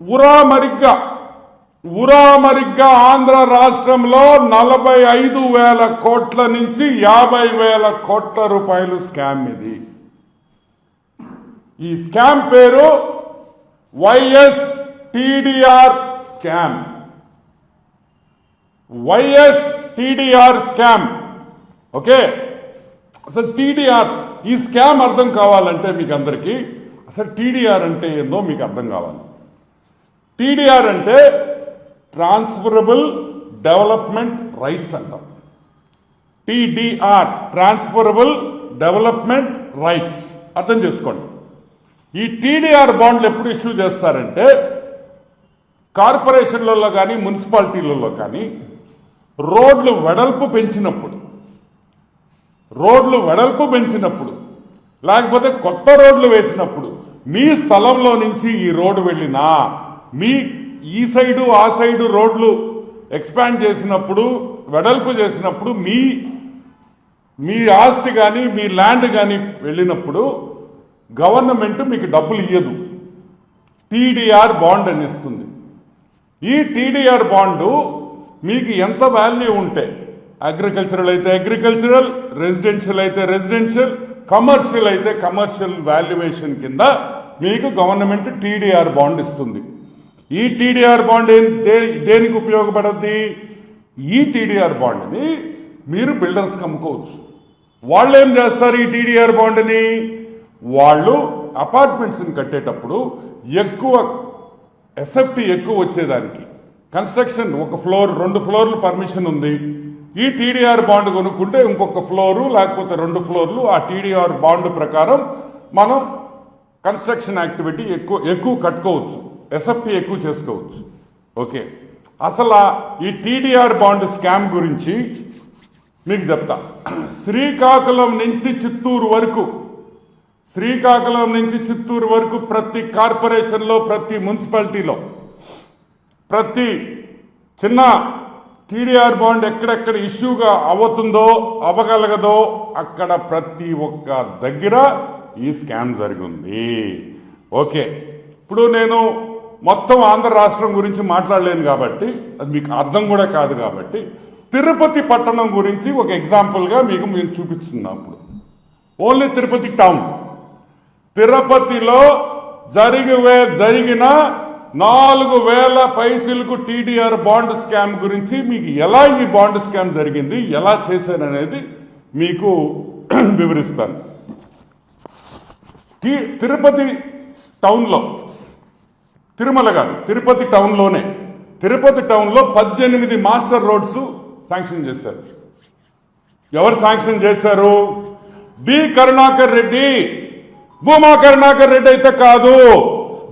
ఉరామరిగ్గా ఉరామరిగ్గా ఆంధ్ర రాష్ట్రంలో నలభై ఐదు వేల కోట్ల నుంచి యాభై వేల కోట్ల రూపాయలు స్కామ్ ఇది. ఈ స్కామ్ పేరు YS TDR scam. YS TDR scam. Okay? అసలు టీడీఆర్ ఈ స్కామ్ అర్థం కావాలంటే మీకు అందరికీ అసలు టీడీఆర్ అంటే ఏందో మీకు అర్థం కావాలి. టీడీఆర్ అంటే ట్రాన్స్ఫరబుల్ డెవలప్మెంట్ రైట్స్ అంటాం. TDR transferable development rights. అర్థం చేసుకోండి. ఈ టీడీఆర్ బాండ్లు ఎప్పుడు ఇష్యూ చేస్తారంటే కార్పొరేషన్లలో కానీ మున్సిపాలిటీలలో కానీ రోడ్లు వెడల్పు పెంచినప్పుడు రోడ్లు వెడల్పు పెంచినప్పుడు లేకపోతే కొత్త రోడ్లు వేసినప్పుడు మీ స్థలంలో నుంచి ఈ రోడ్డు వెళ్ళినా మీ ఈ సైడు ఆ సైడు రోడ్లు ఎక్స్పాండ్ చేసినప్పుడు వెడల్పు చేసినప్పుడు మీ మీ ఆస్తి కానీ మీ ల్యాండ్ కానీ వెళ్ళినప్పుడు గవర్నమెంట్ మీకు డబ్బులు ఇయ్యదు. టీడీఆర్ బాండ్ అని ఇస్తుంది. ఈ టీడీఆర్ బాండు మీకు ఎంత వాల్యూ ఉంటే అగ్రికల్చరల్ అయితే అగ్రికల్చరల్ రెసిడెన్షియల్ అయితే రెసిడెన్షియల్ కమర్షియల్ అయితే కమర్షియల్ వాల్యుయేషన్ కింద మీకు గవర్నమెంట్ టీడీఆర్ బాండ్ ఇస్తుంది. ఈ టీడీఆర్ బాండ్ దే- దేనికి ఉపయోగపడద్ది? ఈ టీడీఆర్ బాండ్ని మీరు బిల్డర్స్కి అమ్ముకోవచ్చు. వాళ్ళు ఏం చేస్తారు ఈ టీడీఆర్ బాండ్ని? వాళ్ళు అపార్ట్మెంట్స్ని కట్టేటప్పుడు ఎక్కువ ఎస్ఎఫ్టీ ఎక్కువ వచ్చేదానికి. కన్స్ట్రక్షన్ ఒక ఫ్లోర్ రెండు ఫ్లోర్లు పర్మిషన్ ఉంది. ఈ టీడీఆర్ బాండ్ కొనుక్కుంటే ఇంకొక ఫ్లోరు లేకపోతే రెండు ఫ్లోర్లు ఆ టీడీఆర్ బాండ్ ప్రకారం మనం కన్స్ట్రక్షన్ యాక్టివిటీ ఎక్కువ ఎక్కువ కట్టుకోవచ్చు. ఎస్ఎఫ్టీ ఎక్కువ చేసుకోవచ్చు. ఓకే. అసలు ఈ టీడీఆర్ బాండ్ స్కామ్ గురించి మీకు చెప్తా. శ్రీకాకుళం నుంచి చిత్తూరు వరకు శ్రీకాకుళం నుంచి చిత్తూరు వరకు ప్రతి కార్పొరేషన్లో ప్రతి మున్సిపాలిటీలో ప్రతి చిన్న టీడీఆర్ బాండ్ ఎక్కడెక్కడ ఇష్యూగా అవుతుందో అవ్వగలగదో అక్కడ ప్రతి ఒక్క దగ్గర ఈ స్కామ్ జరిగింది. ఓకే. ఇప్పుడు నేను మొత్తం ఆంధ్ర రాష్ట్రం గురించి మాట్లాడలేను కాబట్టి అది మీకు అర్థం కూడా కాదు కాబట్టి తిరుపతి పట్టణం గురించి ఒక ఎగ్జాంపుల్గా మీకు మేము చూపిస్తున్నాం ఇప్పుడు ఓన్లీ తిరుపతి టౌన్ తిరుపతిలో జరిగే జరిగిన నాలుగు వేల పైచిలకు టీడీఆర్ బాండ్ స్కామ్ గురించి మీకు ఎలా ఈ బాండ్ స్కామ్ జరిగింది ఎలా చేశాననేది మీకు వివరిస్తాను. టి- తిరుపతి టౌన్లో తిరుమల గారు తిరుపతి టౌన్లోనే. తిరుపతి టౌన్లో పద్దెనిమిది మాస్టర్ రోడ్స్ శాంక్షన్ చేశారు. ఎవరు శాంక్షన్ చేశారు? బి కరుణాకర్ రెడ్డి. భూమా కరుణాకర్ రెడ్డి అయితే కాదు.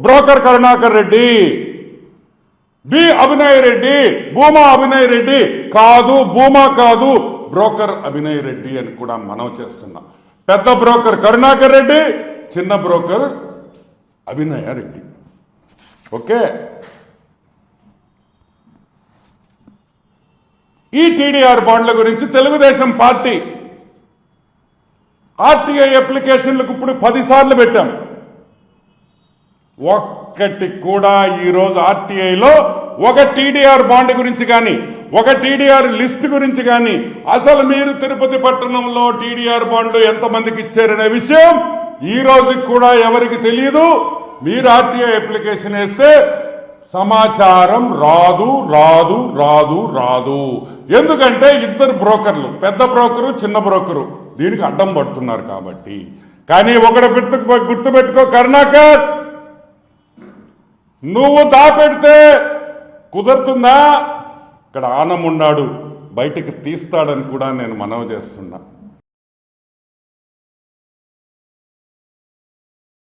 బ్రోకర్ కరుణాకర్ రెడ్డి. బి అభినయ్ రెడ్డి. భూమా అభినయ్ రెడ్డి కాదు భూమా కాదు బ్రోకర్ అభినయ్ రెడ్డి అని కూడా మనం చేస్తున్నాం. పెద్ద బ్రోకర్ కరుణాకర్ రెడ్డి చిన్న బ్రోకర్ అభినయ రెడ్డి. ఓకే. ఈ టీడీఆర్ బాండ్ల గురించి తెలుగుదేశం పార్టీ ఆర్టీఐ అప్లికేషన్లకు ఇప్పుడు పదిసార్లు పెట్టాం. ఒక్కటి కూడా ఈరోజు ఆర్టీఐలో ఒక టీడీఆర్ బాండ్ గురించి కానీ ఒక టీడీఆర్ లిస్ట్ గురించి కానీ అసలు మీరు తిరుపతి పట్టణంలో టీడీఆర్ బాండ్లు ఎంతమందికి ఇచ్చారనే విషయం ఈ రోజుకి కూడా ఎవరికి తెలియదు మీరు ఆర్టీఓ అప్లికేషన్ వేస్తే సమాచారం రాదు రాదు రాదు రాదు. ఎందుకంటే ఇద్దరు బ్రోకర్లు పెద్ద బ్రోకరు చిన్న బ్రోకరు దీనికి అడ్డం పడుతున్నారు కాబట్టి. కానీ ఒకటి గుర్తు గుర్తుపెట్టుకో కరుణాకర్! నువ్వు దాపెడితే కుదురుతుందా? ఇక్కడ ఆనం ఉన్నాడు బయటికి తీస్తాడని కూడా నేను మనవి చేస్తున్నా.